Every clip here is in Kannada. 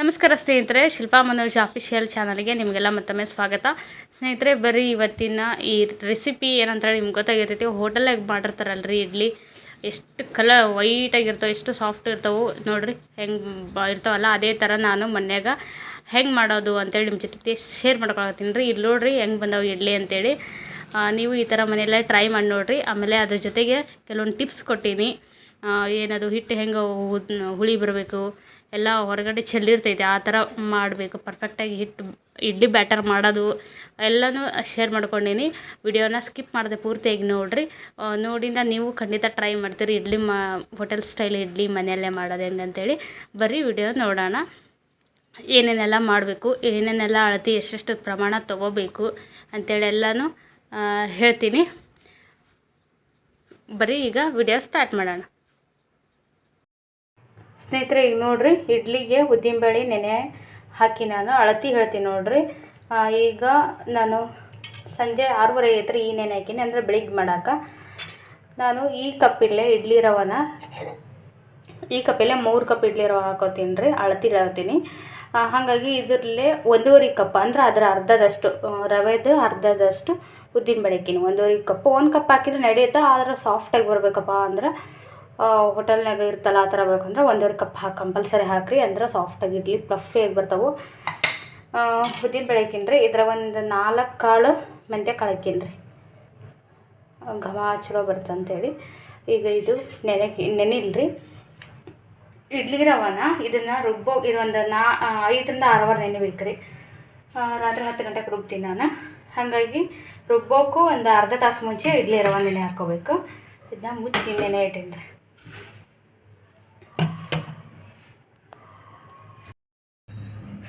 ನಮಸ್ಕಾರ ಸ್ನೇಹಿತರೆ, ಶಿಲ್ಪಾ ಮನೋಜ್ ಅಫಿಷಿಯಲ್ ಚಾನಲ್ಗೆ ನಿಮಗೆಲ್ಲ ಮತ್ತೊಮ್ಮೆ ಸ್ವಾಗತ. ಸ್ನೇಹಿತರೆ, ಬರೀ ಇವತ್ತಿನ ಈ ರೆಸಿಪಿ ಏನಂತ ಹೇಳಿ ನಿಮ್ಗೆ ಗೊತ್ತಾಗಿರ್ತೈತಿ. ಹೋಟೆಲಾಗಿ ಮಾಡಿರ್ತಾರಲ್ರಿ ಇಡ್ಲಿ. ಎಷ್ಟು ಕಲ ವೈಟಾಗಿರ್ತವೆ ಎಷ್ಟು ಸಾಫ್ಟ್ ಇರ್ತವೆ. ನೋಡಿರಿ, ಹೆಂಗೆ ಬ ಇರ್ತಾವಲ್ಲ, ಅದೇ ಥರ ನಾನು ಮನ್ಯಾಗ ಹೆಂಗೆ ಮಾಡೋದು ಅಂತೇಳಿ ನಿಮ್ಮ ಜೊತೆ ಶೇರ್ ಮಾಡ್ಕೊಳತ್ತೀನಿ ರೀ. ಇಲ್ಲಿ ನೋಡ್ರಿ ಹೆಂಗೆ ಬಂದವು ಇಡ್ಲಿ ಅಂತೇಳಿ. ನೀವು ಈ ಥರ ಮನೆಯಲ್ಲೇ ಟ್ರೈ ಮಾಡಿ ನೋಡಿರಿ. ಆಮೇಲೆ ಅದ್ರ ಜೊತೆಗೆ ಕೆಲವೊಂದು ಟಿಪ್ಸ್ ಕೊಟ್ಟೀನಿ. ಏನದು ಹಿಟ್ಟು ಹೆಂಗೆ ಹುಳಿ ಬರಬೇಕು ಎಲ್ಲ ಹೊರಗಡೆ ಚೆಲ್ಲಿರ್ತೈತೆ, ಆ ಥರ ಮಾಡಬೇಕು. ಪರ್ಫೆಕ್ಟಾಗಿ ಹಿಟ್ಟು ಇಡ್ಲಿ ಬ್ಯಾಟರ್ ಮಾಡೋದು, ಎಲ್ಲನೂ ಶೇರ್ ಮಾಡ್ಕೊಂಡೀನಿ. ವಿಡಿಯೋನ ಸ್ಕಿಪ್ ಮಾಡಿದೆ ಪೂರ್ತಿಯಾಗಿ ನೋಡಿರಿ. ನೋಡಿಂದ ನೀವು ಖಂಡಿತ ಟ್ರೈ ಮಾಡ್ತೀರಿ. ಇಡ್ಲಿ ಮಾ ಹೋಟೆಲ್ ಸ್ಟೈಲ್ ಇಡ್ಲಿ ಮನೆಯಲ್ಲೇ ಮಾಡೋದು ಹೆಂಗೆ ಅಂತೇಳಿ. ಬರೀ ವಿಡಿಯೋ ನೋಡೋಣ. ಏನೇನೆಲ್ಲ ಮಾಡಬೇಕು, ಏನೇನೆಲ್ಲ ಅಳತಿ, ಎಷ್ಟೆಷ್ಟು ಪ್ರಮಾಣ ತೊಗೋಬೇಕು ಅಂತೇಳಿ ಎಲ್ಲನೂ ಹೇಳ್ತೀನಿ. ಬರೀ ಈಗ ವಿಡಿಯೋ ಸ್ಟಾರ್ಟ್ ಮಾಡೋಣ. ಸ್ನೇಹಿತರೆ, ಈಗ ನೋಡಿರಿ, ಇಡ್ಲಿಗೆ ಉದ್ದಿನಬೇಳೆ ನೆನೆ ಹಾಕಿ ನಾನು ಅಳತಿ ಹೇಳ್ತೀನಿ ನೋಡಿರಿ. ಈಗ ನಾನು ಸಂಜೆ ಆರೂವರೆ ಐತ್ರಿ ಈ ನೆನೆ ಹಾಕಿನಿ, ಅಂದರೆ ಬೆಳಿಗ್ಗೆ ಮಾಡಾಕ. ನಾನು ಈ ಕಪ್ಪಿಲ್ಲೇ ಇಡ್ಲಿ ರವನ, ಈ ಕಪ್ಪಲ್ಲೇ ಮೂರು ಕಪ್ ಇಡ್ಲಿ ರವೆ ಹಾಕೋತೀನಿ ರೀ, ಅಳತಿ ಹೇಳ್ತೀನಿ. ಹಾಗಾಗಿ ಇದರಲ್ಲೇ ಒಂದೂವರೆ ಕಪ್, ಅಂದ್ರೆ ಅದರ ಅರ್ಧದಷ್ಟು ರವೆದು ಅರ್ಧದಷ್ಟು ಉದ್ದಿನ ಬೇಳೆ ಹಾಕಿನಿ. ಒಂದೂವರೆ ಕಪ್, ಒಂದು ಕಪ್ ಹಾಕಿದ್ರೆ ನಡೆಯುತ್ತೆ? ಆದ್ರೆ ಸಾಫ್ಟಾಗಿ ಬರಬೇಕಪ್ಪ, ಅಂದ್ರೆ ಹೋಟೆಲ್ನಾಗ ಇರ್ತಲ್ಲ, ಆ ಥರ ಬೇಕಂದ್ರೆ ಒಂದೂವರೆ ಕಪ್ ಹಾಕಿ, ಕಂಪಲ್ಸರಿ ಹಾಕ್ರಿ ಅಂದ್ರೆ ಸಾಫ್ಟಾಗಿ ಇಡ್ಲಿ ಫ್ಲಫಿಯಾಗಿ ಬರ್ತಾವೆ. ಉದ್ದಿನ ಬೇಳೆ ಹಾಕಿನ್ರಿ. ಇದ್ರ ಒಂದು ನಾಲ್ಕು ಕಾಳು ಮೆಂತ್ಯ ಕಾಳು ಹಾಕಿನ್ರಿ. ಘಮ ಚಲೋ ಬರ್ತಂತೇಳಿ. ಈಗ ಇದು ನೆನೆ ನೆನಿಲ್ರಿ. ಇಡ್ಲಿ ರವಾನ, ಇದನ್ನು ರುಬ್ಬೋ ಇದೊಂದು ನಾ ಐದರಿಂದ ಆರು ಅವರ್ ನೆನೆಬೇಕು ರೀ ರಾತ್ರಿ ಹತ್ತು ಗಂಟೆಗೆ ರುಬ್ತೀನಿ ನಾನು. ಹಾಗಾಗಿ ರುಬ್ಬೋಕ್ಕೂ ಒಂದು ಅರ್ಧ ತಾಸು ಮುಂಚೆ ಇಡ್ಲಿ ರವೆ ನೆನೆ ಹಾಕ್ಕೋಬೇಕು ಇದನ್ನ ಮುಚ್ಚಿ ನೆನೆ ಇಟ್ಟೀನಿ ರೀ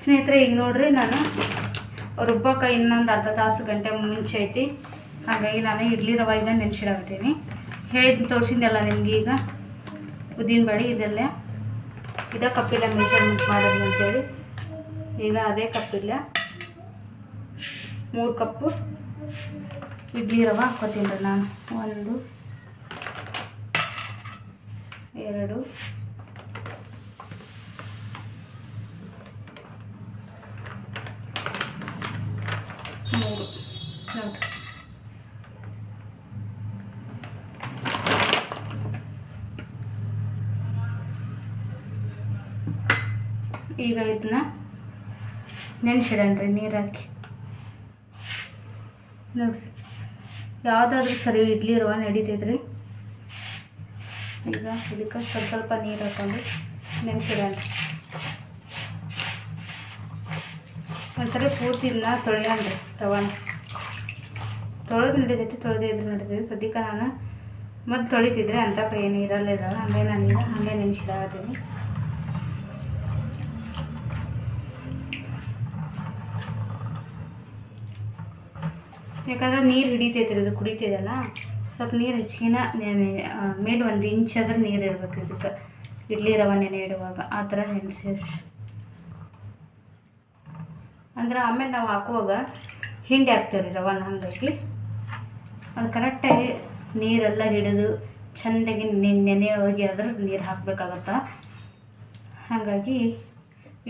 ಸ್ನೇಹಿತರೆ, ಈಗ ನೋಡ್ರಿ ನಾನು ರುಬ್ಬಕ್ಕೆ ಇನ್ನೊಂದು ಅರ್ಧ ತಾಸು ಗಂಟೆ ಮುಂಚೆ ಐತಿ. ಹಾಗಾಗಿ ನಾನು ಇಡ್ಲಿ ರವೆ ಇದನ್ನು ನೆನ್ಸಿಡಾಗ್ತೀನಿ ಹೇಳಿದ್ ತೋರಿಸಿದ್ದೆಲ್ಲ ನಿಮ್ಗೆ ಈಗ, ಉದ್ದಿನ ಬಳಿ ಇದೆಲ್ಲ. ಇದೇ ಕಪ್ಪಿಲ್ಲ ಮೆಜರ್ಮೆಂಟ್ ಮಾಡೋದು ಅಂತೇಳಿ. ಈಗ ಅದೇ ಕಪ್ಪಿಲ್ಲ. ಮೂರು ಕಪ್ಪು ಇಡ್ಲಿ ರವೆ ಹಾಕೋತೀನಿ ನಾನು. ಒಂದು, ಎರಡು ಮೂರು ನೋಡ್ರಿ ಈಗ ಇದನ್ನ ನೆನೆಸಿಡಣ್ರಿ ನೀರು ಹಾಕಿ ನೋಡ್ರಿ ಯಾವುದಾದ್ರೂ ಸರಿ ಇಡ್ಲಿ ರವೆ ನಡೀತೈತ್ರಿ. ಈಗ ಇದಕ್ಕೆ ಸ್ವಲ್ಪ ಸ್ವಲ್ಪ ನೀರು ಹಾಕೊಂಡು ನೆನ್ಸಿಡನ್ರಿ ಒಂದ್ಸರಿ ಪೂರ್ತಿ ಇಲ್ಲ ತೊಳೆಯನ್ರಿ ರವಾನ. ತೊಳೆದು ನಡೀತೈತಿ ತೊಳೆದೇ ಇದ್ರೆ ನಡೀತೈತಿ ಸದ್ಯಕ್ಕೆ ನಾನು ಮತ್ತು ತೊಳಿತಿದ್ರೆ ಅಂತ ಏನು ಇರಲ್ಲ ಇದಾವೆ. ಹಂಗೆ ನಾನು ಹಾಗೆ ನೆನೆಸಿದಾಗತ್ತೀನಿ ಯಾಕಂದ್ರೆ ನೀರು ಹಿಡಿತೈತಿ ಇದು ಕುಡಿತಿದೆಯಲ್ಲ ಸ್ವಲ್ಪ ನೀರು ಹೆಚ್ಚಿಗೆನ ನೆನೆ ಮೇಲೆ ಒಂದು ಇಂಚ್ ಆದ್ರೆ ನೀರು ಇರ್ಬೇಕು ಇದಕ್ಕೆ. ಇಡ್ಲಿ ರವೆ ನೆನೆ ಇಡುವಾಗ. ಆ ಥರ ನೆನೆಸಿ ಅಂದ್ರೆ ಆಮೇಲೆ ನಾವು ಹಾಕುವಾಗ ಹಿಂಡಿ ಹಾಕ್ತೇವೆ ರೀ ರವಾನ ಅದು ಕರೆಕ್ಟಾಗಿ ನೀರೆಲ್ಲ ಹಿಡಿದು ಚೆಂದಾಗಿ ನೆನೆ ಹೋಗಿ ಅದ್ರ ನೀರು ಹಾಕಬೇಕಾಗತ್ತೆ. ಹಾಗಾಗಿ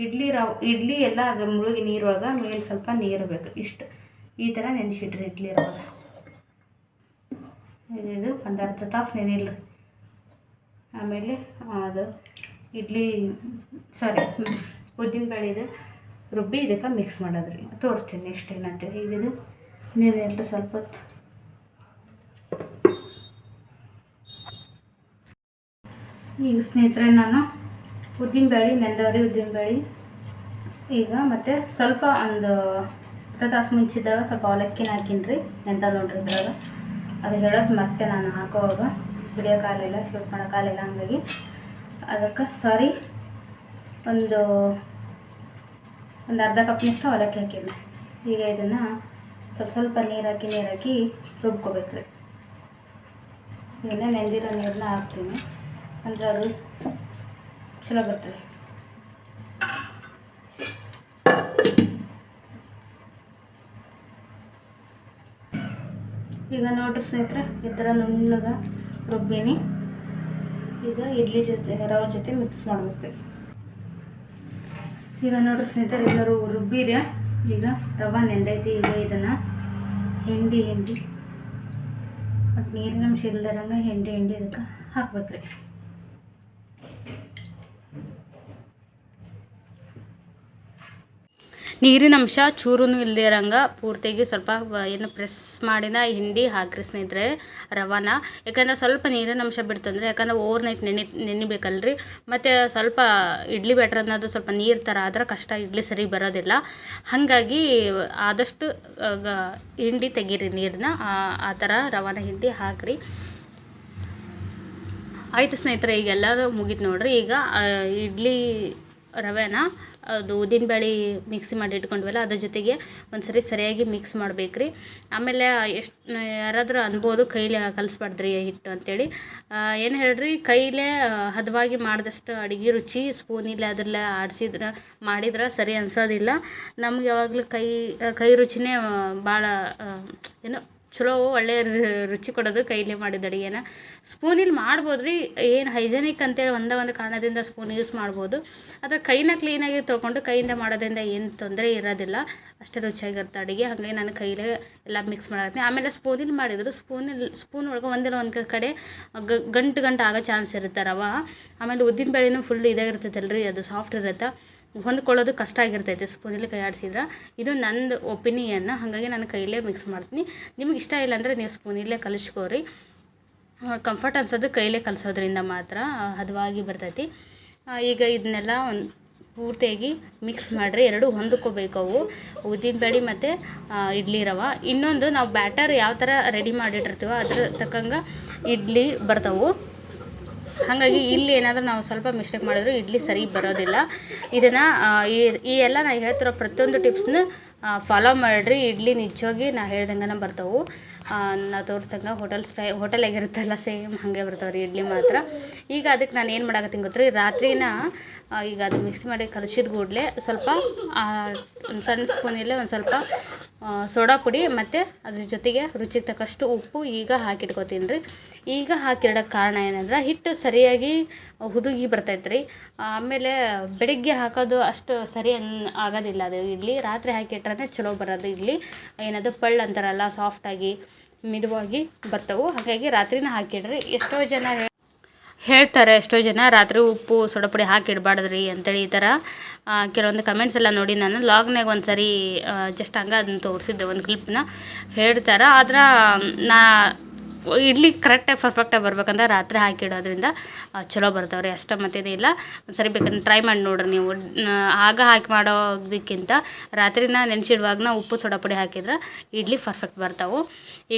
ಇಡ್ಲಿ ರವ್, ಇಡ್ಲಿ ಎಲ್ಲ ಅದ್ರ ಮುಳುಗಿ ನೀರೊಳಗೆ ಮೇಲೆ ಸ್ವಲ್ಪ ನೀರು ಬೇಕು. ಇಷ್ಟು ಈ ಥರ ನೆನೆಸಿಡ್ರಿ ಇಡ್ಲಿ ರವ ಇದು ಒಂದು ಅರ್ಧ ತಾಸು ನೆನಿಲ್ರಿ. ಆಮೇಲೆ ಅದು ಇಡ್ಲಿ ಸಾರಿ ಉದ್ದಿನ ಬೇಳೆದು ರುಬ್ಬಿ ಇದಕ್ಕೆ ಮಿಕ್ಸ್ ಮಾಡೋದ್ರಿ. ತೋರಿಸ್ತೀನಿ ನೆಕ್ಸ್ಟ್ ಏನಂತೇಳಿ ಈಗ ಇದು ನೀರೆಲ್ಲ ಸ್ವಲ್ಪ ಹೊತ್ತು. ಈಗ ಸ್ನೇಹಿತರೆ ನಾನು ಉದ್ದಿನಬೇಳೆ, ನೆಂದವರಿ ಉದ್ದಿನಬೇಳೆ. ಈಗ ಮತ್ತು ಸ್ವಲ್ಪ ಒಂದು ಹತ್ತು ತಾಸು ಮುಂಚಿದ್ದಾಗ ಸ್ವಲ್ಪ ಅವಲಕ್ಕಿನ ಹಾಕೀನಿ ರೀ ನೆಂದ ನೋಡ್ರಿ ಇದ್ರಾಗ. ಅದು ಹೇಳೋದು ಮತ್ತೆ ನಾನು ಹಾಕೋವಾಗ ಬಿಡಿಯೋಕ್ಕಾಗಲಿಲ್ಲ ಶೂಟ್ ಮಾಡೋಕ್ಕಾಗಲಿಲ್ಲ ಹಂಗಾಗಿ. ಅದಕ್ಕೆ ಸಾರಿ ಒಂದು ಒಂದು ಅರ್ಧ ಕಪ್ನಷ್ಟು ಅವಲಕ್ಕಿ ಹಾಕೀನಿ ಈಗ ಇದನ್ನು ಸ್ವಲ್ಪ ಸ್ವಲ್ಪ ನೀರು ಹಾಕಿ ನೀರು ಹಾಕಿ ರುಬ್ಕೋಬೇಕು ರೀ ನೆಂದಿರೋ ನೀರನ್ನ ಹಾಕ್ತೀನಿ. ಅಂದರೆ ಅದು ಚಲೋ ಬರ್ತದೆ. ಈಗ ನೋಡ್ರಿ ಸ್ನೇಹಿತರೆ, ಈ ಥರ ನುಣ್ಣಗೆ ರುಬ್ಬೀನಿ. ಈಗ ಇಡ್ಲಿ ಜೊತೆ, ರವೆ ಜೊತೆ ಮಿಕ್ಸ್ ಮಾಡ್ಬೇಕು ಈಗ ನೋಡ್ರಿ ಸ್ನೇಹಿತರೆ ಎಲ್ಲರೂ ರುಬ್ಬಿದೆ ಈಗ ರವೆ ನೆಂದೈತಿ ಈಗ ಇದನ್ನು ಹಿಂಡಿ ಹಿಂಡಿ. ಮತ್ತು ನೀರಿನ ಅಂಶ ಇಲ್ದಿರಂಗೆ ಹಿಂಡಿ ಹಿಂಡಿ ಇದಕ್ಕೆ ಹಾಕ್ಬೇಕ್ರಿ. ನೀರಿನ ಅಂಶ ಚೂರೂ ಇಲ್ದಿರಂಗೆ ಪೂರ್ತಿಯಾಗಿ ಸ್ವಲ್ಪ ಏನು ಪ್ರೆಸ್ ಮಾಡಿನ ಹಿಂಡಿ ಹಾಕ್ರಿ ಸ್ನೇಹಿತರೆ ರವಾನ. ಯಾಕಂದ್ರೆ ಸ್ವಲ್ಪ ನೀರಿನ ಅಂಶ ಬಿಡ್ತಂದ್ರೆ, ಯಾಕಂದ್ರೆ ಓವರ್ ನೈಟ್ ನೆನೆ, ನೆನಿಬೇಕಲ್ರಿ. ಮತ್ತು ಸ್ವಲ್ಪ ಇಡ್ಲಿ ಬ್ಯಾಟ್ರ್ ಅನ್ನೋದು ಸ್ವಲ್ಪ ನೀರು ಥರ ಆದ್ರೆ ಕಷ್ಟ ಇಡ್ಲಿ ಸರಿ ಬರೋದಿಲ್ಲ. ಹಾಗಾಗಿ ಆದಷ್ಟು ಹಿಂಡಿ ತೆಗೀರಿ ನೀರನ್ನ ಆ ಥರ ರವಾನ ಹಿಂಡಿ ಹಾಕ್ರಿ. ಆಯಿತು ಸ್ನೇಹಿತರೆ, ಈಗ ಎಲ್ಲರೂ ಮುಗೀತು ನೋಡ್ರಿ. ಈಗ ಇಡ್ಲಿ ರವೆನ ಅದು ಉದ್ದಿನಬೇಳೆ ಮಿಕ್ಸಿ ಮಾಡಿ ಇಟ್ಕೊಂಡ್ವಲ್ಲ, ಅದ್ರ ಜೊತೆಗೆ ಒಂದು ಸರಿ ಸರಿಯಾಗಿ ಮಿಕ್ಸ್ ಮಾಡಬೇಕ್ರಿ. ಆಮೇಲೆ ಎಷ್ಟು, ಯಾರಾದರೂ ಅನ್ಬೋದು ಕೈಲೇ ಕಲಿಸ್ಬಾರ್ದ್ರಿ ಹಿಟ್ಟು ಅಂತೇಳಿ. ಏನು ಹೇಳ್ರಿ, ಕೈಲೇ ಹದವಾಗಿ ಮಾಡಿದಷ್ಟು ಅಡುಗೆ ರುಚಿ ಸ್ಪೂನಿಲ್ಲ ಅದ್ರಲ್ಲೇ ಆಡಿಸಿದ್ರೆ, ಮಾಡಿದ್ರೆ ಸರಿ ಅನ್ಸೋದಿಲ್ಲ. ನಮ್ಗೆ ಯಾವಾಗಲೂ ಕೈ ಕೈ ರುಚಿನೇ ಭಾಳ ಏನು ಚಲೋ ಒಳ್ಳೆಯ ರು- ರುಚಿ ಕೊಡೋದು ಕೈಲಿ ಮಾಡಿದ ಅಡುಗೆನ. ಸ್ಪೂನಿಲ್ಲಿ ಮಾಡ್ಬೋದು ರೀ ಏನು ಹೈಜೆನಿಕ್ ಅಂತೇಳಿ ಒಂದೇ ಒಂದು ಕಾರಣದಿಂದ ಸ್ಪೂನ್ ಯೂಸ್ ಮಾಡ್ಬೋದು. ಆದರೆ ಕೈನ ಕ್ಲೀನಾಗಿ ತೊಳ್ಕೊಂಡು ಕೈಯಿಂದ ಮಾಡೋದ್ರಿಂದ ಏನು ತೊಂದರೆ ಇರೋದಿಲ್ಲ. ಅಷ್ಟೇ ರುಚಿಯಾಗಿರುತ್ತೆ ಅಡುಗೆ. ಹಾಗೆ ನಾನು ಕೈಲೇ ಎಲ್ಲ ಮಿಕ್ಸ್ ಮಾಡತ್ತೀನಿ ಆಮೇಲೆ ಸ್ಪೂನಿಲ್ಲಿ ಮಾಡಿದ್ರು ಸ್ಪೂನಲ್ಲಿ ಸ್ಪೂನ್ ಒಳಗೆ ಒಂದಿಲ್ಲ, ಒಂದು ಕಡೆ ಗಂಟು ಗಂಟು ಆಗೋ ಚಾನ್ಸ್ ಇರುತ್ತೆ ರವಾ. ಆಮೇಲೆ ಉದ್ದಿನ ಬೇಳೆನೂ ಫುಲ್ ಇದಾಗಿರ್ತೈತಲ್ರಿ, ಅದು ಸಾಫ್ಟ್ ಇರುತ್ತೆ. ಹೊಂದ್ಕೊಳ್ಳೋದು ಕಷ್ಟ ಆಗಿರ್ತೈತೆ. ಸ್ಪೂನಲ್ಲಿ ಕೈ ಆಡಿಸಿದ್ರೆ. ಇದು ನಂದು ಒಪಿನಿಯನ್. ಹಾಗಾಗಿ ನಾನು ಕೈಲೇ ಮಿಕ್ಸ್ ಮಾಡ್ತೀನಿ. ನಿಮ್ಗೆ ಇಷ್ಟ ಇಲ್ಲ ಅಂದರೆ ನೀವು ಸ್ಪೂನಲ್ಲೇ ಕಲಿಸ್ಕೋರಿ. ಕಂಫರ್ಟ್ ಅನ್ಸೋದು ಕೈಲೇ ಕಲಿಸೋದ್ರಿಂದ ಮಾತ್ರ ಹದವಾಗಿ ಬರ್ತೈತಿ. ಈಗ ಇದನ್ನೆಲ್ಲ ಒಂದು ಪೂರ್ತಿಯಾಗಿ ಮಿಕ್ಸ್ ಮಾಡಿರಿ. ಎರಡು ಹೊಂದ್ಕೋಬೇಕು ಅವು. ಉದ್ದಿನಬೇಳೆ ಮತ್ತು ಇಡ್ಲಿ ರವೆ. ಇನ್ನೊಂದು ನಾವು ಬ್ಯಾಟರ್ ಯಾವ ಥರ ರೆಡಿ ಮಾಡಿಟ್ಟಿರ್ತೀವೋ ಅದ್ರ ತಕ್ಕಂಗೆ ಇಡ್ಲಿ ಬರ್ತಾವೆ. ಹಾಗಾಗಿ ಇಲ್ಲಿ ಏನಾದರೂ ನಾವು ಸ್ವಲ್ಪ ಮಿಸ್ಟೇಕ್ ಮಾಡಿದ್ರು, ಇಡ್ಲಿ ಸರಿ ಬರೋದಿಲ್ಲ. ಇದನ್ನು ಈ ಎಲ್ಲ ನಾನು ಹೇಳ್ತಿರೋ ಪ್ರತಿಯೊಂದು ಟಿಪ್ಸ್ನ ಫಾಲೋ ಮಾಡಿರಿ. ಇಡ್ಲಿ ನಿಜವಾಗಿ ನಾ ಹೇಳ್ದಂಗೆ ಬರ್ತಾವೆ. ನಾ ತೋರಿಸ್ದಂಗೆ ಹೋಟೆಲ್ ಸ್ಟೈ ಹೋಟೆಲಾಗಿರುತ್ತಲ್ಲ ಸೇಮ್ ಹಾಗೆ ಬರ್ತಾವೆ ರೀ, ಇಡ್ಲಿ ಮಾತ್ರ. ಈಗ ಅದಕ್ಕೆ ನಾನು ಏನು ಮಾಡಾಕತ್ತೀನಿ ರೀ ರಾತ್ರಿನ ಈಗ ಅದು ಮಿಕ್ಸ್ ಮಾಡಿ ಕಲಸಿದ ಕೂಡಲೇ ಸ್ವಲ್ಪ ಒಂದು ಒಂದ್ ಸಣ್ಣ ಸ್ಪೂನಲ್ಲೇ ಒಂದು ಸ್ವಲ್ಪ ಸೋಡಾ ಪುಡಿ ಮತ್ತು ಅದ್ರ ಜೊತೆಗೆ ರುಚಿಗೆ ತಕ್ಕಷ್ಟು ಉಪ್ಪು ಈಗ ಹಾಕಿಟ್ಕೋತೀನಿ ರೀ. ಈಗ ಹಾಕಿಡೋಕ್ಕೆ ಕಾರಣ ಏನಂದ್ರೆ, ಹಿಟ್ಟು ಸರಿಯಾಗಿ ಹುದುಗಿ ಬರ್ತೈತೆ ರೀ. ಆಮೇಲೆ ಬೆಳಿಗ್ಗೆ ಹಾಕೋದು ಅಷ್ಟು ಸರಿ ಅನ್, ಆಗೋದಿಲ್ಲ ಅದು ಇಡ್ಲಿ. ರಾತ್ರಿ ಹಾಕಿಟ್ರೆ ಚಲೋ ಬರೋದು ಇಡ್ಲಿ. ಏನದು ಪಳ್ಳು ಅಂತಾರಲ್ಲ ಸಾಫ್ಟಾಗಿ ಮಿದುವಾಗಿ ಬರ್ತವೆ. ಹಾಗಾಗಿ ರಾತ್ರಿನ ಹಾಕಿಡ್ರಿ ಎಷ್ಟೋ ಜನ ಹೇಳ್ತಾರೆ, ಎಷ್ಟೋ ಜನ ರಾತ್ರಿ ಉಪ್ಪು, ಸೊಡಪುಡಿ ಹಾಕಿಡ್ಬಾರ್ದ್ರಿ ಅಂತೇಳಿ ಈ ಥರ. ಕೆಲವೊಂದು ಕಮೆಂಟ್ಸ್ ಎಲ್ಲ ನೋಡಿ ನಾನು ಲಾಗ್ನಾಗ ಒಂದು ಸರಿ ಜಸ್ಟ್ ಹಂಗೆ ಅದನ್ನ ತೋರಿಸಿದ್ದೆ, ಒಂದು ಕ್ಲಿಪ್ನ ಹೇಳ್ತಾರೆ. ಆದ್ರೆ, ನಾ ಇಡ್ಲಿ ಕರೆಕ್ಟಾಗಿ ಪರ್ಫೆಕ್ಟಾಗಿ ಬರ್ಬೇಕಂದ್ರೆ ರಾತ್ರಿ ಹಾಕಿಡೋದ್ರಿಂದ ಚಲೋ ಬರ್ತಾವ್ರಿ ಅಷ್ಟೇ ಮತ್ತೇನಿಲ್ಲ ಒಂದು ಸರಿ ಬೇಕಂದ್ರೆ ಟ್ರೈ ಮಾಡಿ ನೋಡ್ರಿ ನೀವು. ಆಗ ಹಾಕಿ ಮಾಡೋದಕ್ಕಿಂತ ರಾತ್ರಿನ ನೆನೆಸಿಡುವಾಗನ ಉಪ್ಪು ಸೋಡಾ ಪುಡಿ ಹಾಕಿದ್ರೆ ಇಡ್ಲಿ ಪರ್ಫೆಕ್ಟ್ ಬರ್ತಾವೆ.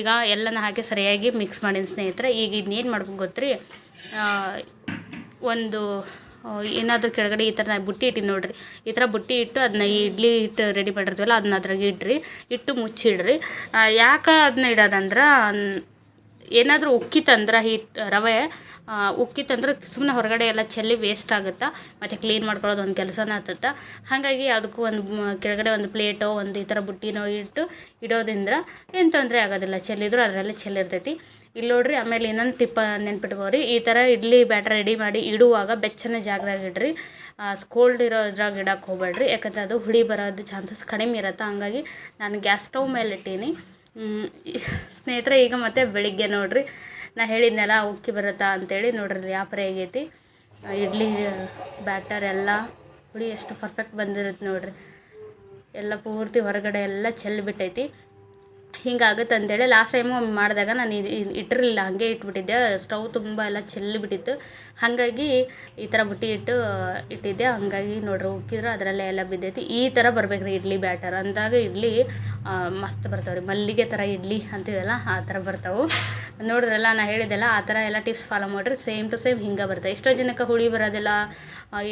ಈಗ ಎಲ್ಲನ ಹಾಕಿ ಸರಿಯಾಗಿ ಮಿಕ್ಸ್ ಮಾಡೀನಿ ಸ್ನೇಹಿತರೆ, ಈಗ ಇದನ್ನೇನು ಮಾಡ್ಬೇಕು ಗೊತ್ತ್ರಿ? ಒಂದು ಏನಾದರೂ ಕೆಳಗಡೆ ಈ ಥರ ಬುಟ್ಟಿ ಇಟ್ಟಿನಿ ನೋಡ್ರಿ. ಈ ಥರ ಬುಟ್ಟಿ ಇಟ್ಟು ಅದನ್ನ ಈ ಇಡ್ಲಿ ಇಟ್ಟು ರೆಡಿ ಮಾಡಿರ್ತೀವಲ್ಲ ಅದನ್ನ ಅದ್ರಾಗ ಇಡ್ರಿ. ಇಟ್ಟು ಮುಚ್ಚಿಡ್ರಿ. ಯಾಕೆ ಅದನ್ನ ಇಡೋದಂದ್ರೆ ಏನಾದರೂ ಉಕ್ಕಿತಂದ್ರೆ ಹಿಟ್ಟು ರವೆ ಉಕ್ಕಿ ಉಕ್ಕಿತಂದ್ರೆ ಸುಮ್ಮನೆ ಹೊರಗಡೆ ಎಲ್ಲ ಚೆಲ್ಲಿ ವೇಸ್ಟ್ ಆಗುತ್ತೆ? ಮತ್ತು ಕ್ಲೀನ್ ಮಾಡ್ಕೊಳ್ಳೋದು ಒಂದು ಕೆಲಸನ ಆಗ್ತದೆ ಹಾಗಾಗಿ ಅದಕ್ಕೂ ಒಂದು ಕೆಳಗಡೆ ಒಂದು ಪ್ಲೇಟೋ ಒಂದು ಈ ಥರ ಬುಟ್ಟಿನೋ ಇಟ್ಟು ಇಡೋದ್ರಿಂದ ಏನು ತೊಂದರೆ ಆಗೋದಿಲ್ಲ. ಚೆಲ್ಲಿದ್ರು ಅದರಲ್ಲೇ ಚೆಲ್ಲಿರ್ತೈತಿ. ಇಲ್ಲಿ ನೋಡ್ರಿ, ಆಮೇಲೆ ಇನ್ನೊಂದು ಟಿಪ್ಪ ನೆನ್ಪಿಟ್ಕೋರಿ ಈ ಥರ ಇಡ್ಲಿ ಬ್ಯಾಟರ್ ರೆಡಿ ಮಾಡಿ ಇಡುವಾಗ ಬೆಚ್ಚನೆ ಜಾಗದಾಗ ಇಡ್ರಿ. ಕೋಲ್ಡ್ ಇರೋದ್ರಾಗ ಇಡೋಕೆ ಇಡಕ್ಕೆ ಹೋಗ್ಬೇಡ್ರಿ ಯಾಕಂದ್ರೆ ಅದು ಹುಳಿ ಬರೋದು ಚಾನ್ಸಸ್ ಕಡಿಮೆ ಇರುತ್ತೆ. ಹಂಗಾಗಿ ನಾನು ಗ್ಯಾಸ್ ಸ್ಟವ್ ಮೇಲೆ ಇಟ್ಟೀನಿ. ಸ್ನೇಹಿತರೆ, ಈಗ ಮತ್ತೆ ಬೆಳಿಗ್ಗೆ ನೋಡ್ರಿ. ನಾ ಹೇಳಿದ್ನಲ್ಲ, ಉಕ್ಕಿ ಬರುತ್ತಾ ಅಂತೇಳಿ ನೋಡ್ರಿ, ವ್ಯಾಪಾರ ಹೇಗೈತಿ. ಇಡ್ಲಿ, ಬ್ಯಾಟರ್ ಎಲ್ಲ ಹುಳಿ ಎಷ್ಟು ಪರ್ಫೆಕ್ಟ್ ಬಂದಿರುತ್ತೆ ನೋಡ್ರಿ. ಎಲ್ಲ ಪೂರ್ತಿ ಹೊರಗಡೆ ಎಲ್ಲ ಚೆಲ್ಲಿ ಬಿಟ್ಟೈತಿ ಹಿಂಗಾಗುತ್ತೆ ಅಂತೇಳಿ ಲಾಸ್ಟ್ ಟೈಮು ಮಾಡಿದಾಗ ನಾನು ಇಟ್ಟಿರಲಿಲ್ಲ, ಹಾಗೆ ಇಟ್ಬಿಟ್ಟಿದ್ದೆ. ಸ್ಟವ್ ತುಂಬ ಎಲ್ಲ ಚೆಲ್ಲಿಬಿಟ್ಟಿತ್ತು. ಹಾಗಾಗಿ ಈ ಥರ ಬುಟ್ಟಿ ಇಟ್ಟು, ಇಟ್ಟಿದ್ದೆ. ಹಾಗಾಗಿ ನೋಡ್ರಿ ಉಕ್ಕಿದ್ರು, ಅದರಲ್ಲೇ ಎಲ್ಲ ಬಿದ್ದೈತಿ. ಈ ಥರ ಬರ್ಬೇಕು ರೀ ಇಡ್ಲಿ ಬ್ಯಾಟರ್. ಅಂದಾಗ ಇಡ್ಲಿ ಮಸ್ತ್ ಬರ್ತಾವೆ ಮಲ್ಲಿಗೆ ಥರ ಇಡ್ಲಿ ಅಂತೀವಲ್ಲ, ಆ ಥರ ಬರ್ತಾವೆ. ನೋಡಿದ್ರಲ್ಲ ನಾನು ಹೇಳಿದ್ದೆಲ್ಲ ಆ ಥರ ಎಲ್ಲ ಟಿಪ್ಸ್ ಫಾಲೋ ಮಾಡಿರಿ. ಸೇಮ್ ಟು ಸೇಮ್ ಹಿಂಗೆ ಬರ್ತವೆ ಎಷ್ಟೋ ಜನಕ್ಕೆ ಹುಳಿ ಬರೋದಿಲ್ಲ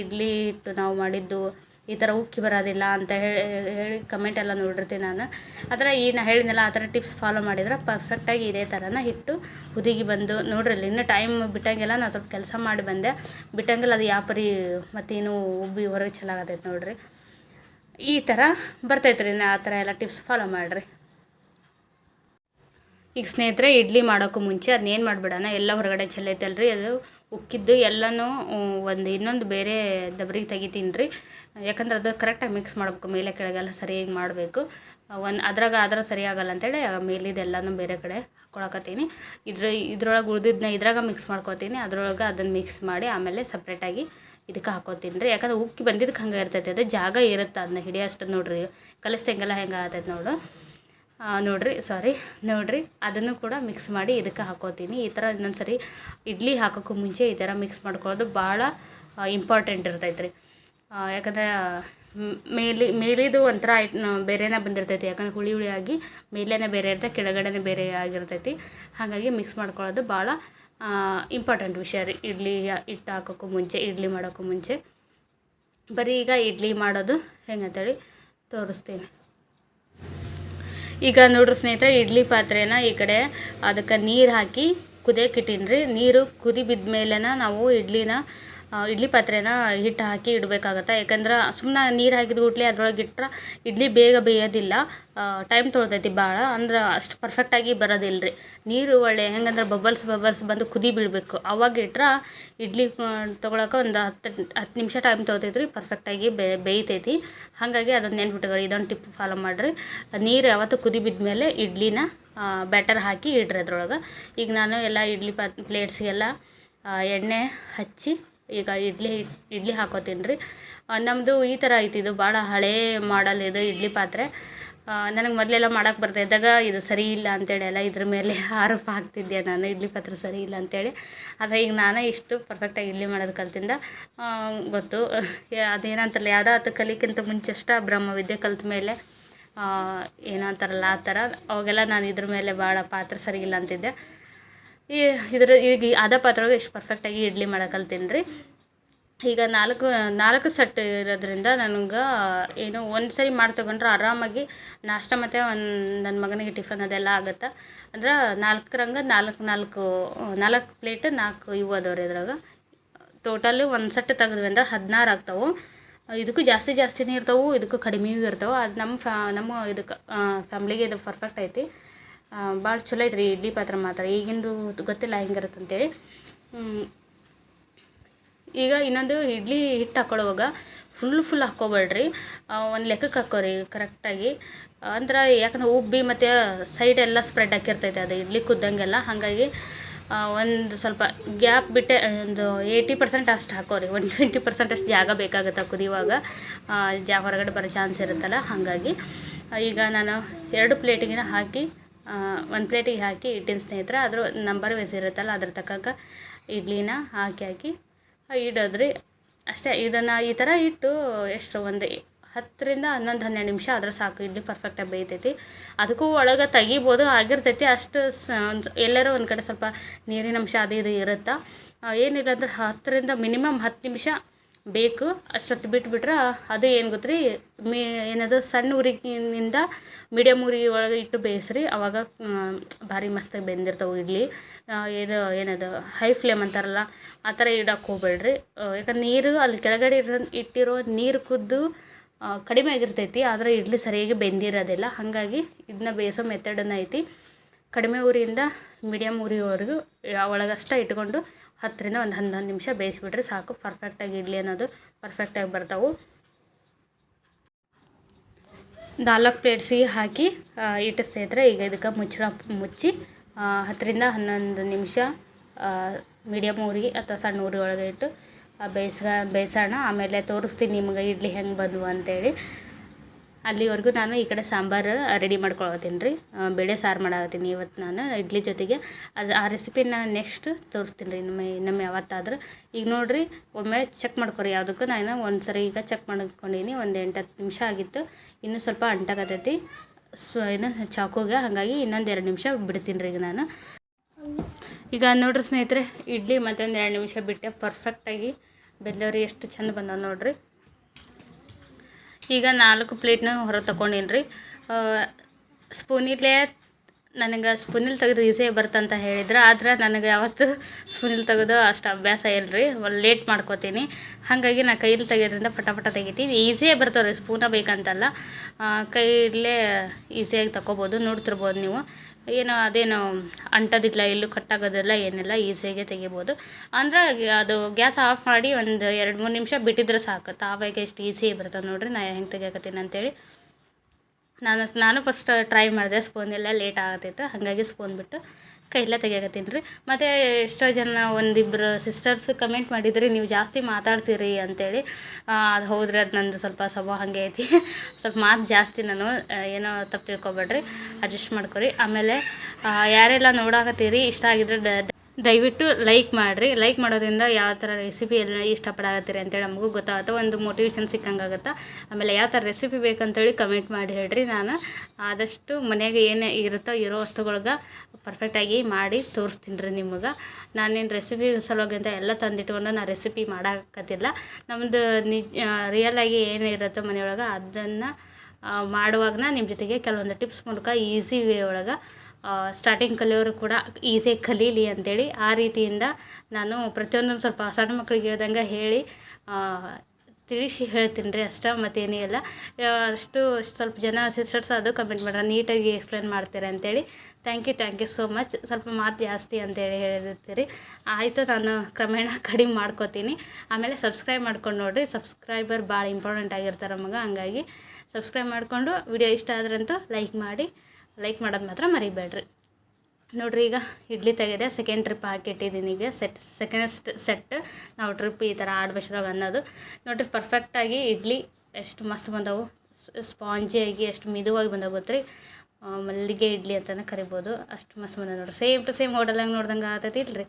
ಇಡ್ಲಿ ಇಟ್ಟು ನಾವು ಮಾಡಿದ್ದು. ಈ ಥರ ಉಕ್ಕಿ ಬರೋದಿಲ್ಲ ಅಂತ ಹೇಳಿ ಕಮೆಂಟ್ ಎಲ್ಲ ನೋಡಿರ್ತೀನಿ ನಾನು. ಆದರೆ ಈ ನಾ ಹೇಳಿದ್ನಲ್ಲ, ಆ ಥರ ಟಿಪ್ಸ್ ಫಾಲೋ ಮಾಡಿದ್ರೆ ಪರ್ಫೆಕ್ಟಾಗಿ ಇದೇ ಥರನ ಹಿಟ್ಟು ಹುದಿಗಿ ಬಂದು, ನೋಡ್ರಿ ಇಲ್ಲಿ ಇನ್ನೂ ಟೈಮ್ ಬಿಟ್ಟಂಗೆಲ್ಲ ನಾನು ಸ್ವಲ್ಪ ಕೆಲಸ ಮಾಡಿ ಬಂದೆ. ಬಿಟ್ಟಂಗೆಲ್ಲ ಅದು ಯಾಪರಿ ಮತ್ತೇನು ಉಬ್ಬಿ ಹೊರಗೆ ಚೆಲ್ಲಾಗತ್ತೈತೆ ನೋಡಿರಿ. ಈ ಥರ ಬರ್ತೈತೆ ರೀ ಆ ಥರ ಎಲ್ಲ ಟಿಪ್ಸ್ ಫಾಲೋ ಮಾಡಿರಿ. ಈಗ ಸ್ನೇಹಿತರೆ, ಇಡ್ಲಿ ಮಾಡೋಕ್ಕೂ ಮುಂಚೆ ಅದನ್ನೇನು ಮಾಡಿಬಿಡೋಣ? ಎಲ್ಲ ಹೊರಗಡೆ ಚೆಲ್ಲೈತಲ್ರಿ ಅದು. ಉಕ್ಕಿದ್ದು ಎಲ್ಲನೂ ಒಂದು ಇನ್ನೊಂದು ಬೇರೆ ದಬ್ರಿಗೆ ತೆಗಿತೀನಿ ರೀ. ಯಾಕಂದ್ರೆ ಅದು ಕರೆಕ್ಟಾಗಿ ಮಿಕ್ಸ್ ಮಾಡಬೇಕು, ಮೇಲೆ ಕೆಳಗೆಲ್ಲ ಸರಿಯಾಗಿ ಮಾಡಬೇಕು. ಒಂದು ಅದ್ರಾಗ ಆದ್ರೆ ಸರಿ ಆಗಲ್ಲ ಅಂತೇಳಿ ಮೇಲಿದೆಲ್ಲನೂ ಬೇರೆ ಕಡೆ ಹಾಕ್ಕೊಳಕತ್ತೀನಿ ಇದ್ರ, ಇದ್ರೊಳಗೆ ಉಳ್ದಿದ್ನ ಇದ್ರಾಗ ಮಿಕ್ಸ್ ಮಾಡ್ಕೊತೀನಿ, ಅದ್ರೊಳಗೆ ಅದನ್ನು ಮಿಕ್ಸ್ ಮಾಡಿ ಆಮೇಲೆ ಸಪ್ರೇಟಾಗಿ ಇದಕ್ಕೆ ಹಾಕೋತೀನಿ ರೀ. ಯಾಕಂದ್ರೆ ಉಕ್ಕಿ ಬಂದಿದ್ದಕ್ಕೆ ಹಂಗೆ ಇರ್ತೈತೆ, ಅದು ಜಾಗ ಇರುತ್ತೆ ಅದನ್ನ ಹಿಡಿಯೋಷ್ಟು ನೋಡಿರಿ. ಕಲಿಸ್ದಂಗೆಲ್ಲ ಹೆಂಗೆ ಆಗ್ತೈತೆ ನೋಡು. ನೋಡ್ರಿ ಸಾರಿ ನೋಡ್ರಿ, ಅದನ್ನು ಕೂಡ ಮಿಕ್ಸ್ ಮಾಡಿ ಇದಕ್ಕೆ ಹಾಕೋತೀನಿ. ಈ ಥರ ಇನ್ನೊಂದು ಸರಿ ಇಡ್ಲಿ ಹಾಕೋಕ್ಕೂ ಮುಂಚೆ ಈ ಥರ ಮಿಕ್ಸ್ ಮಾಡ್ಕೊಳ್ಳೋದು ಭಾಳ ಇಂಪಾರ್ಟೆಂಟ್ ಇರ್ತೈತೆ ರೀ ಯಾಕಂದ್ರೆ ಮೇಲಿ, ಮೇಲಿದು ಒಂಥರ ಐಟ್ ಬೇರೆನೇ ಬಂದಿರ್ತೈತಿ. ಯಾಕಂದ್ರೆ ಹುಳಿ ಹುಳಿಯಾಗಿ ಮೇಲೇನೆ ಬೇರೆ ಇರ್ತೈತೆ, ಕೆಳಗಡೆನೇ ಬೇರೆ ಆಗಿರ್ತೈತಿ. ಹಾಗಾಗಿ ಮಿಕ್ಸ್ ಮಾಡ್ಕೊಳ್ಳೋದು ಭಾಳ ಇಂಪಾರ್ಟೆಂಟ್ ವಿಷಯ ರೀ. ಇಡ್ಲಿ ಹಿಟ್ಟು ಹಾಕೋಕ್ಕೂ ಮುಂಚೆ, ಇಡ್ಲಿ ಮಾಡೋಕ್ಕೂ ಮುಂಚೆ. ಬರೀ ಈಗ ಇಡ್ಲಿ ಮಾಡೋದು ಹೆಂಗಂತೇಳಿ ತೋರಿಸ್ತೀನಿ. ಈಗ ನೋಡ್ರಿ ಸ್ನೇಹಿತರೆ, ಇಡ್ಲಿ ಪಾತ್ರೆನ ಈ ಕಡೆ ಅದಕ್ಕೆ ನೀರು ಹಾಕಿ ಕುದಿಯಕ್ಕೆ ಇಟ್ಟೀನಿ ರೀ ನೀರು ಕುದಿ ಬಿದ್ದ ಮೇಲೆನ ನಾವು ಇಡ್ಲಿನ ಇಡ್ಲಿ ಪಾತ್ರೆನ ಹಿಟ್ಟು ಹಾಕಿ ಇಡಬೇಕಾಗತ್ತೆ. ಯಾಕಂದ್ರೆ ಸುಮ್ಮನೆ ನೀರು ಹಾಕಿದ ಕೂಡಲೇ ಅದ್ರೊಳಗೆ ಇಟ್ಟರೆ ಇಡ್ಲಿ ಬೇಗ ಬೇಯೋದಿಲ್ಲ. ಟೈಮ್ ತೊಗೊಳ್ತೈತಿ ಭಾಳ ಅಂದ್ರೆ ಅಷ್ಟು ಪರ್ಫೆಕ್ಟಾಗಿ ಬರೋದಿಲ್ಲ ರೀ ನೀರು ಒಳ್ಳೆ ಹೆಂಗಂದ್ರೆ ಬಬಲ್ಸ್ ಬಬಲ್ಸ್ ಬಂದು ಕುದಿ ಬೀಳಬೇಕು. ಅವಾಗ ಇಟ್ಟರೆ ಇಡ್ಲಿ ತೊಗೊಳಕ್ಕೆ ಒಂದು ಹತ್ತು ಹತ್ತು ನಿಮಿಷ ಟೈಮ್ ತೊಗೊತೈತಿ ರೀ ಪರ್ಫೆಕ್ಟಾಗಿ ಬೇಯ್ತೈತಿ. ಹಾಗಾಗಿ ಅದನ್ನು ನೆನ್ಪಿಟ್ಕೊರಿ, ಇದೊಂದು ಟಿಪ್ ಫಾಲೋ ಮಾಡಿರಿ. ನೀರು ಯಾವತ್ತು ಕುದಿ ಬಿದ್ಮೇಲೆ ಇಡ್ಲಿನ ಬ್ಯಾಟರ್ ಹಾಕಿ ಇಡ್ರಿ ಅದ್ರೊಳಗೆ. ಈಗ ನಾನು ಎಲ್ಲ ಇಡ್ಲಿ ಪಾತ್ ಪ್ಲೇಟ್ಸಿಗೆಲ್ಲ ಎಣ್ಣೆ ಹಚ್ಚಿ ಈಗ ಇಡ್ಲಿ ಇಡ್ಲಿ ಹಾಕೋತೀನಿ ರೀ. ನಮ್ಮದು ಈ ಥರ ಐತಿ, ಇದು ಭಾಳ ಹಳೇ ಮಾಡಲ್ ಇದು ಇಡ್ಲಿ ಪಾತ್ರೆ. ನನಗೆ ಮೊದಲೆಲ್ಲ ಮಾಡೋಕೆ ಬರ್ತಾ ಇದ್ದಾಗ ಇದು ಸರಿ ಇಲ್ಲ ಅಂತೇಳಿ ಎಲ್ಲ ಇದ್ರ ಮೇಲೆ ಆರೋಪ ಹಾಕ್ತಿದ್ದೆ ನಾನು, ಇಡ್ಲಿ ಪಾತ್ರೆ ಸರಿ ಇಲ್ಲ ಅಂತೇಳಿ. ಆದರೆ ಈಗ ನಾನೇ ಇಷ್ಟು ಪರ್ಫೆಕ್ಟಾಗಿ ಇಡ್ಲಿ ಮಾಡೋದು ಕಲ್ತಿಂದ ಗೊತ್ತು. ಅದೇನಂತಾರಲ್ಲ ಯಾವುದೋ ಅದು ಕಲಿಕ್ಕಿಂತ ಬ್ರಹ್ಮ ಬ್ರಹ್ಮವಿದ್ಯೆ ಕಲ್ತ ಮೇಲೆ ಏನೋ ಅಂತಾರಲ್ಲ ಆ ಥರ ಅವಾಗೆಲ್ಲ ನಾನು ಇದ್ರ ಮೇಲೆ ಭಾಳ ಪಾತ್ರೆ ಸರಿ ಇಲ್ಲ ಅಂತಿದ್ದೆ. ಈ ಇದರ ಈಗ ಅದ ಪಾತ್ರೆಗೆ ಎಷ್ಟು ಪರ್ಫೆಕ್ಟಾಗಿ ಇಡ್ಲಿ ಮಾಡಕ್ಕೆ ತಿನ್ರಿ ರೀ. ಈಗ ನಾಲ್ಕು ನಾಲ್ಕು ಸೆಟ್ ಇರೋದ್ರಿಂದ ನನಗೆ ಏನು ಒಂದು ಸರಿ ಮಾಡಿ ತಗೊಂಡ್ರೆ ಆರಾಮಾಗಿ ನಾಷ್ಟ ಮತ್ತು ಒಂದು ನನ್ನ ಮಗನಿಗೆ ಟಿಫನ್ ಅದೆಲ್ಲ ಆಗುತ್ತೆ? ಅಂದ್ರೆ ನಾಲ್ಕರಂಗೆ ನಾಲ್ಕು ನಾಲ್ಕು ನಾಲ್ಕು ಪ್ಲೇಟ್ ನಾಲ್ಕು ಇವು ಅದಾವ ರೀ ಇದ್ರಾಗ. ಟೋಟಲಿ ಒಂದು ಸೆಟ್ ತೆಗೆದ್ವಿ ಅಂದ್ರೆ ಹದಿನಾರು ಆಗ್ತಾವೆ. ಇದಕ್ಕೂ ಜಾಸ್ತಿ, ಜಾಸ್ತಿನೇ ಇರ್ತಾವೆ, ಇದಕ್ಕೂ ಕಡಿಮೆಯೂ ಇರ್ತಾವೆ. ಅದು ನಮ್ಮ ಫ್ಯಾ ನಮ್ಮ ಇದಕ್ಕೆ ಫ್ಯಾಮ್ಲಿಗೆ ಇದು ಪರ್ಫೆಕ್ಟ್ ಐತಿ. ಭಾಳ ಚಲೋ ಐತ್ರಿ ಇಡ್ಲಿ ಪಾತ್ರೆ ಮಾತ್ರ. ಈಗಿಂದು ಗೊತ್ತಿಲ್ಲ ಹೆಂಗಿರುತ್ತೆ ಅಂತೇಳಿ. ಈಗ ಇನ್ನೊಂದು ಇಡ್ಲಿ ಹಿಟ್ಟು ಹಾಕ್ಕೊಳ್ಳುವಾಗ ಫುಲ್ ಫುಲ್ ಹಾಕ್ಕೋಬೇಡ್ರಿ. ಒಂದು ಲೆಕ್ಕಕ್ಕೆ ಹಾಕೋರಿ ಕರೆಕ್ಟಾಗಿ ಅಂದ್ರೆ ಯಾಕಂದ್ರೆ ಉಬ್ಬಿ ಮತ್ತು ಸೈಡ್ ಎಲ್ಲ ಸ್ಪ್ರೆಡ್ ಹಾಕಿರ್ತೈತೆ ಅದು ಇಡ್ಲಿ ಕುದ್ದಂಗೆಲ್ಲ. ಹಾಗಾಗಿ ಒಂದು ಸ್ವಲ್ಪ ಗ್ಯಾಪ್ ಬಿಟ್ಟೆ, ಒಂದು ಏಯ್ಟಿ ಪರ್ಸೆಂಟ್ ಅಷ್ಟು ಹಾಕೋರಿ ಒಂದು ಟ್ವೆಂಟಿ ಪರ್ಸೆಂಟ್ ಅಷ್ಟು ಜಾಗ ಬೇಕಾಗುತ್ತೆ ಕುದಿಯುವಾಗ. ಜಾ ಹೊರಗಡೆ ಬರೋ ಚಾನ್ಸ್ ಇರುತ್ತಲ್ಲ, ಹಾಗಾಗಿ. ಈಗ ನಾನು ಎರಡು ಪ್ಲೇಟಿಗೆ ಹಾಕಿ ಒಂದು ಪ್ಲೇಟಿಗೆ ಹಾಕಿ ಇಟ್ಟಿನ ಸ್ನೇಹಿತರೆ, ಅದ್ರ ನಂಬರ್ ವೈಸ್ ಇರುತ್ತಲ್ಲ, ಅದ್ರ ತಕ್ಕಂಗೆ ಇಡ್ಲಿನ ಹಾಕಿ ಹಾಕಿ ಇಡೋದ್ರಿ. ಅಷ್ಟೇ, ಇದನ್ನು ಈ ಥರ ಇಟ್ಟು ಎಷ್ಟು ಒಂದು ಹತ್ತರಿಂದ ಹನ್ನೊಂದು, ಹನ್ನೆರಡು ನಿಮಿಷ ಆದ್ರೆ ಸಾಕು. ಇಡ್ಲಿ ಪರ್ಫೆಕ್ಟಾಗಿ ಬೇಯ್ತೈತಿ. ಅದಕ್ಕೂ ಒಳಗೆ ತೆಗಿಬೋದು, ಆಗಿರ್ತೈತಿ. ಅಷ್ಟು ಸ ಎಲ್ಲರೂ ಒಂದು ಕಡೆ ಸ್ವಲ್ಪ ನೀರಿನ ಅಂಶ ಅದು ಇದು ಇರುತ್ತೆ. ಏನಿಲ್ಲ ಅಂದ್ರೆ ಹತ್ತರಿಂದ ಮಿನಿಮಮ್ ಹತ್ತು ನಿಮಿಷ ಬೇಕು. ಅಷ್ಟೊತ್ತು ಬಿಟ್ಬಿಟ್ರೆ ಅದು ಏನು ಗೊತ್ತ್ರಿ, ಮೀ ಏನದು ಸಣ್ಣ ಉರಿಗಿನಿಂದ ಮೀಡಿಯಮ್ ಉರಿ ಒಳಗೆ ಇಟ್ಟು ಬೇಯಿಸ್ರಿ. ಅವಾಗ ಭಾರಿ ಮಸ್ತಾಗಿ ಬೆಂದಿರ್ತವೆ ಇಡ್ಲಿ. ಇದು ಏನದು, ಹೈ ಫ್ಲೇಮ್ ಅಂತಾರಲ್ಲ, ಆ ಥರ ಇಡಕ್ಕೆ ಹೋಗ್ಬೇಡ್ರಿ. ಯಾಕಂದ್ರೆ ನೀರು, ಅಲ್ಲಿ ಕೆಳಗಡೆ ಇರೋ, ಇಟ್ಟಿರೋ ನೀರು ಕುದ್ದು ಕಡಿಮೆ ಆಗಿರ್ತೈತಿ. ಆದರೆ ಇಡ್ಲಿ ಸರಿಯಾಗಿ ಬೆಂದಿರೋದಿಲ್ಲ. ಹಾಗಾಗಿ ಇದನ್ನ ಬೇಯಿಸೋ ಮೆಥಡನ್ನ ಐತಿ. ಕಡಿಮೆ ಉರಿಯಿಂದ ಮೀಡಿಯಮ್ ಉರಿವರೆಗೂ ಒಳಗಷ್ಟೇ ಇಟ್ಕೊಂಡು ಹತ್ತರಿಂದ ಒಂದು ಹನ್ನೊಂದು ನಿಮಿಷ ಬೇಯಿಸಿಬಿಟ್ರೆ ಸಾಕು. ಪರ್ಫೆಕ್ಟಾಗಿ ಇಡ್ಲಿ ಅನ್ನೋದು ಪರ್ಫೆಕ್ಟಾಗಿ ಬರ್ತಾವೆ. ನಾಲ್ಕು ಪ್ಲೇಟ್ಸಿಗೆ ಹಾಕಿ ಇಟ್ಟು ಸೇತ್ರೆ ಈಗ ಇದಕ್ಕೆ ಮುಚ್ಚಳ, ಮುಚ್ಚಿ ಹತ್ತರಿಂದ ಹನ್ನೊಂದು ನಿಮಿಷ ಮೀಡಿಯಮ್ ಊರಿಗೆ ಅಥವಾ ಸಣ್ಣ ಉರಿ ಒಳಗೆ ಇಟ್ಟು ಬೇಯಿಸ್ಕ ಬೇಯಿಸೋಣ. ಆಮೇಲೆ ತೋರಿಸ್ತೀನಿ ನಿಮ್ಗೆ ಇಡ್ಲಿ ಹೆಂಗೆ ಬಂದವು ಅಂತೇಳಿ. ಅಲ್ಲಿವರೆಗೂ ನಾನು ಈ ಕಡೆ ಸಾಂಬಾರು ರೆಡಿ ಮಾಡ್ಕೊಳತ್ತೀನಿ ರೀ. ಬೇಳೆ ಸಾರು ಮಾಡಾಕತ್ತೀನಿ ಇವತ್ತು ನಾನು, ಇಡ್ಲಿ ಜೊತೆಗೆ. ಅದು ಆ ರೆಸಿಪಿನ ನಾನು ನೆಕ್ಸ್ಟ್ ತೋರಿಸ್ತೀನಿ ರೀ ಇನ್ನೊಮ್ಮೆ ಇನ್ನೊಮ್ಮೆ ಯಾವತ್ತಾದರೂ. ಈಗ ನೋಡಿರಿ, ಒಮ್ಮೆ ಚೆಕ್ ಮಾಡ್ಕೊರಿ, ಯಾವುದಕ್ಕೂ ನಾನು ಒಂದು ಸರಿ ಈಗ ಚೆಕ್ ಮಾಡ್ಕೊಂಡೀನಿ ಒಂದು ಎಂಟು ಹತ್ತು ನಿಮಿಷ ಆಗಿತ್ತು. ಇನ್ನೂ ಸ್ವಲ್ಪ ಅಂಟಾಗತ್ತೈತಿ ಸ್ವ, ಏನು, ಚಾಕುಗೆ, ಹಾಗಾಗಿ ಇನ್ನೊಂದು ಎರಡು ನಿಮಿಷ ಬಿಡ್ತೀನಿ ರೀ ಈಗ ನಾನು. ಈಗ ನೋಡ್ರಿ ಸ್ನೇಹಿತರೆ, ಇಡ್ಲಿ ಮತ್ತೊಂದು ಎರಡು ನಿಮಿಷ ಬಿಟ್ಟೆ ಪರ್ಫೆಕ್ಟಾಗಿ ಬೆಂದವ್ರಿ ಎಷ್ಟು ಚೆಂದ ಬಂದವ ನೋಡ್ರಿ. ಈಗ ನಾಲ್ಕು ಪ್ಲೇಟ್ನ ಹೊರಗೆ ತಗೊಂಡೀನಿ ರೀ ಸ್ಪೂನಿಲ್ಲೇ ನನಗೆ ಸ್ಪೂನಿಲ್ ತೆಗೆದು ಈಸಿ ಬರ್ತಂತ ಹೇಳಿದ್ರು. ಆದ್ರೆ ನನಗೆ ಯಾವತ್ತು ಸ್ಪೂನಿಲ್ ತೆಗೆದು ಅಷ್ಟು ಅಭ್ಯಾಸ ಇಲ್ಲ ರೀ ಲೇಟ್ ಮಾಡ್ಕೋತೀನಿ. ಹಾಗಾಗಿ ನಾ ಕೈಲಿ ತೆಗೆಯೋದ್ರಿಂದ ಪಟ ಪಟ ತೆಗಿತೀನಿ. ಈಸಿಯೇ ಬರ್ತವ್ರಿ. ಸ್ಪೂನ ಬೇಕಂತಲ್ಲ. ಕೈಯಲ್ಲೇ ಈಸಿಯಾಗಿ ತಗೋಬೋದು ನೋಡ್ತಿರ್ಬೋದು ನೀವು. ಏನು ಅದೇನು ಅಂಟೋದಿಲ್ಲ ಎಲ್ಲೂ ಕಟ್ಟಾಗೋದಿಲ್ಲ ಏನಿಲ್ಲ, ಈಸಿಯಾಗೆ ತೆಗಿಬೋದು. ಅಂದರೆ ಅದು ಗ್ಯಾಸ್ ಆಫ್ ಮಾಡಿ ಒಂದು ಎರಡು ಮೂರು ನಿಮಿಷ ಬಿಟ್ಟಿದ್ರೆ ಸಾಕು. ತಾವಾಗೆ ಎಷ್ಟು ಈಸಿ ಬರ್ತದೆ ನೋಡಿರಿ, ನಾ ಹೆಂಗೆ ತೆಗಿಯಕತ್ತೀನಿ ಅಂತೇಳಿ. ನಾನು ನಾನು ಫಸ್ಟ್ ಟ್ರೈ ಮಾಡಿದೆ ಸ್ಪೂನೆಲ್ಲ ಲೇಟ್ ಆಗತ್ತಿತ್ತು ಹಾಗಾಗಿ ಸ್ಪೂನ್ ಬಿಟ್ಟು ಕೈಯಲ್ಲೇ ತೆಗಿಯಕತ್ತೀನಿ ರೀ ಮತ್ತು ಎಷ್ಟೋ ಜನ ಒಂದಿಬ್ಬರು ಸಿಸ್ಟರ್ಸ್ ಕಮೆಂಟ್ ಮಾಡಿದ್ರಿ, ನೀವು ಜಾಸ್ತಿ ಮಾತಾಡ್ತೀರಿ ಅಂತೇಳಿ. ಅದು ಹೌದ್ರಿ ಅದು ನಂದು ಸ್ವಲ್ಪ ಸ್ವಭಾವ ಹಾಗೆ ಐತಿ. ಸ್ವಲ್ಪ ಮಾತು ಜಾಸ್ತಿ ನಾನು ಏನೋ ತಪ್ಪು ತಿಳ್ಕೊಬೇಡ್ರಿ. ಅಡ್ಜಸ್ಟ್ ಮಾಡ್ಕೊರಿ. ಆಮೇಲೆ ಯಾರೆಲ್ಲ ನೋಡಾಕತ್ತೀರಿ, ಇಷ್ಟ ಆಗಿದ್ರೆ ದಯವಿಟ್ಟು ಲೈಕ್ ಮಾಡಿರಿ. ಲೈಕ್ ಮಾಡೋದ್ರಿಂದ ಯಾವ ಥರ ರೆಸಿಪಿ ಎಲ್ಲ ಇಷ್ಟಪಡಾಗತ್ತೀರಿ ಅಂತೇಳಿ ನಮಗೂ ಗೊತ್ತಾಗುತ್ತೆ. ಒಂದು ಮೋಟಿವೇಶನ್ ಸಿಕ್ಕಂಗಾಗುತ್ತೆ? ಆಮೇಲೆ ಯಾವ ಥರ ರೆಸಿಪಿ ಬೇಕಂತೇಳಿ ಕಮೆಂಟ್ ಮಾಡಿ ಹೇಳ್ರಿ ನಾನು. ಆದಷ್ಟು ಮನೆಯಾಗ ಏನೇ ಇರುತ್ತೋ ಇರೋ ವಸ್ತುಗಳ್ಗೆ ಪರ್ಫೆಕ್ಟಾಗಿ ಮಾಡಿ ತೋರಿಸ್ತೀನಿ ರೀ ನಿಮಗೆ. ನಾನೇನು ರೆಸಿಪಿ ಸಲುವಾಗಿ ಎಲ್ಲ ತಂದಿಟ್ಕೊಂಡು ನಾನು ರೆಸಿಪಿ ಮಾಡೋಕ್ಕತ್ತಿಲ್ಲ ನಮ್ಮದು ನಿಜ ರಿಯಲಾಗಿ ಏನಿರುತ್ತೋ ಮನೆಯೊಳಗೆ ಅದನ್ನು ಮಾಡುವಾಗ ನಿಮ್ಮ ಜೊತೆಗೆ ಕೆಲವೊಂದು ಟಿಪ್ಸ್ ಮೂಲಕ ಈಸಿ ವೇ ಒಳಗೆ ಸ್ಟಾರ್ಟಿಂಗ್ ಕಲಿಯೋರು ಕೂಡ ಈಸಿಯಾಗಿ ಕಲೀಲಿ ಅಂತೇಳಿ ಆ ರೀತಿಯಿಂದ ನಾನು ಪ್ರತಿಯೊಂದೊಂದು ಸ್ವಲ್ಪ ಸಣ್ಣ ಮಕ್ಳಿಗೆ ಹೇಳ್ದಂಗೆ ಹೇಳಿ ತಿಳಿಸಿ ಹೇಳ್ತೀನಿ ರೀ ಅಷ್ಟೇ, ಮತ್ತೇನೇ ಇಲ್ಲ. ಅಷ್ಟು ಸ್ವಲ್ಪ ಜನ ಸಿಸ್ಟರ್ಸ್ ಅದು ಕಮೆಂಟ್ ಮಾಡ್ರೆ, ನೀಟಾಗಿ ಎಕ್ಸ್ಪ್ಲೇನ್ ಮಾಡ್ತೀರಾ ಅಂತೇಳಿ. Thank you thank you so much ಸ್ವಲ್ಪ ಮಾತು ಜಾಸ್ತಿ ಅಂತೇಳಿ ಹೇಳಿರ್ತೀರಿ. ಆಯಿತು, ನಾನು ಕ್ರಮೇಣ ಕಡಿಮೆ ಮಾಡ್ಕೋತೀನಿ. ಆಮೇಲೆ ಸಬ್ಸ್ಕ್ರೈಬ್ ಮಾಡ್ಕೊಂಡು ನೋಡಿರಿ. ಸಬ್ಸ್ಕ್ರೈಬರ್ ಭಾಳ ಇಂಪಾರ್ಟೆಂಟ್ ಆಗಿರ್ತಾರೆ ನಮಗೆ ಹಂಗಾಗಿ ಸಬ್ಸ್ಕ್ರೈಬ್ ಮಾಡಿಕೊಂಡು ವಿಡಿಯೋ ಇಷ್ಟ ಆದ್ರಂತೂ ಲೈಕ್ ಮಾಡಿ. ಲೈಕ್ ಮಾಡೋದು ಮಾತ್ರ ಮರಿಬೇಡ್ರಿ. ನೋಡ್ರಿ ಈಗ ಇಡ್ಲಿ ತೆಗೆದೆ ಸೆಕೆಂಡ್ ಟ್ರಿಪ್ ಹಾಕಿಟ್ಟಿದ್ದೀನಿ ಈಗ. ಸೆಟ್ ಸೆಕೆಂಡ್ ಸೆಟ್ ನಾವು ಟ್ರಿಪ್ ಈ ಥರ ಆಡ್ಬೇಕಾಗ ಅನ್ನೋದು. ನೋಡ್ರಿ ಪರ್ಫೆಕ್ಟಾಗಿ ಇಡ್ಲಿ ಎಷ್ಟು ಮಸ್ತ್ ಬಂದವು. ಸ್ಪಾಂಜಿಯಾಗಿ ಎಷ್ಟು ಮಿದುವಾಗಿ ಬಂದವು ಗೊತ್ತ್ರಿ. ಮಲ್ಲಿಗೆ ಇಡ್ಲಿ ಅಂತಲೇ ಕರಿಬೋದು. ಅಷ್ಟು ಮಸ್ತ್ ಬಂದ ನೋಡ್ರಿ. ಸೇಮ್ ಟು ಸೇಮ್ ಹೋಟೆಲಾಗ ನೋಡ್ದಂಗೆ ಆಗತ್ತೈತಿ ಇಲ್ರಿ.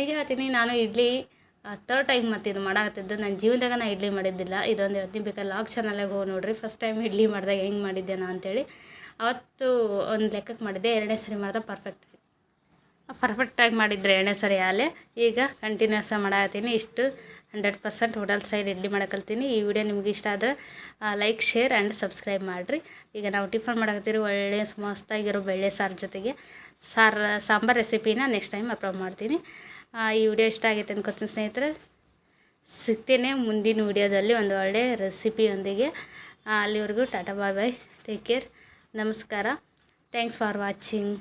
ನಿಜ ಹೇಳ್ತೀನಿ ನಾನು ಇಡ್ಲಿ ತರ್ಡ್ ಟೈಮ್ ಮತ್ತು ಇದು ಮಾಡಾಕತ್ತಿದ್ದು. ನನ್ನ ಜೀವನದಾಗ ನಾನು ಇಡ್ಲಿ ಮಾಡಿದ್ದಿಲ್ಲ. ಇದೊಂದು ಹೇಳ್ತೀನಿ ಬೇಕಾದ್ರೆ ಲಾಗ್ ಚಾನಲಾಗ ಹೋಗಿ ನೋಡ್ರಿ. ಫಸ್ಟ್ ಟೈಮ್ ಇಡ್ಲಿ ಮಾಡಿದಾಗ ಹೆಂಗೆ ಮಾಡಿದ್ದೆ ನಾ ಅಂತೇಳಿ. ಅವತ್ತು ಒಂದು ಲೆಕ್ಕಕ್ಕೆ ಮಾಡಿದ್ದೆ, ಎರಡನೇ ಸರಿ ಮಾಡಿದ ಪರ್ಫೆಕ್ಟ್ ಪರ್ಫೆಕ್ಟಾಗಿ ಮಾಡಿದ್ರೆ ಎರಡನೇ ಸರಿ ಆಲೆ. ಈಗ ಕಂಟಿನ್ಯೂಸ್ ಮಾಡತ್ತೀನಿ ಇಷ್ಟು hundred percent hotel side idli ಮಾಡಕಲ್ತೀನಿ ಈ ವಿಡಿಯೋ ನಿಮ್ಗೆ ಇಷ್ಟ ಆದರೆ ಲೈಕ್ ಶೇರ್ ಆ್ಯಂಡ್ ಸಬ್ಸ್ಕ್ರೈಬ್ ಮಾಡಿರಿ. ಈಗ ನಾವು ಟಿಫನ್ ಮಾಡಕತ್ತೀರಿ ಒಳ್ಳೆ ಮಸ್ತಾಗಿರೋ ಬೇಳೆ ಸಾರು ಜೊತೆಗೆ. ಸಾರು, ಸಾಂಬಾರು ರೆಸಿಪಿನ ನೆಕ್ಸ್ಟ್ ಟೈಮ್ ಅಪ್ಲೋಡ್ ಮಾಡ್ತೀನಿ. ಈ ವಿಡಿಯೋ ಇಷ್ಟ ಆಗೈತೆ ಅನ್ಕೋತೀನಿ ಸ್ನೇಹಿತರೆ. ಸಿಗ್ತೇನೆ ಮುಂದಿನ ವಿಡಿಯೋದಲ್ಲಿ ಒಂದು ಒಳ್ಳೆಯ ರೆಸಿಪಿಯೊಂದಿಗೆ ಅಲ್ಲಿವರೆಗೂ tata bye bye. Take care ನಮಸ್ಕಾರ. Thanks for watching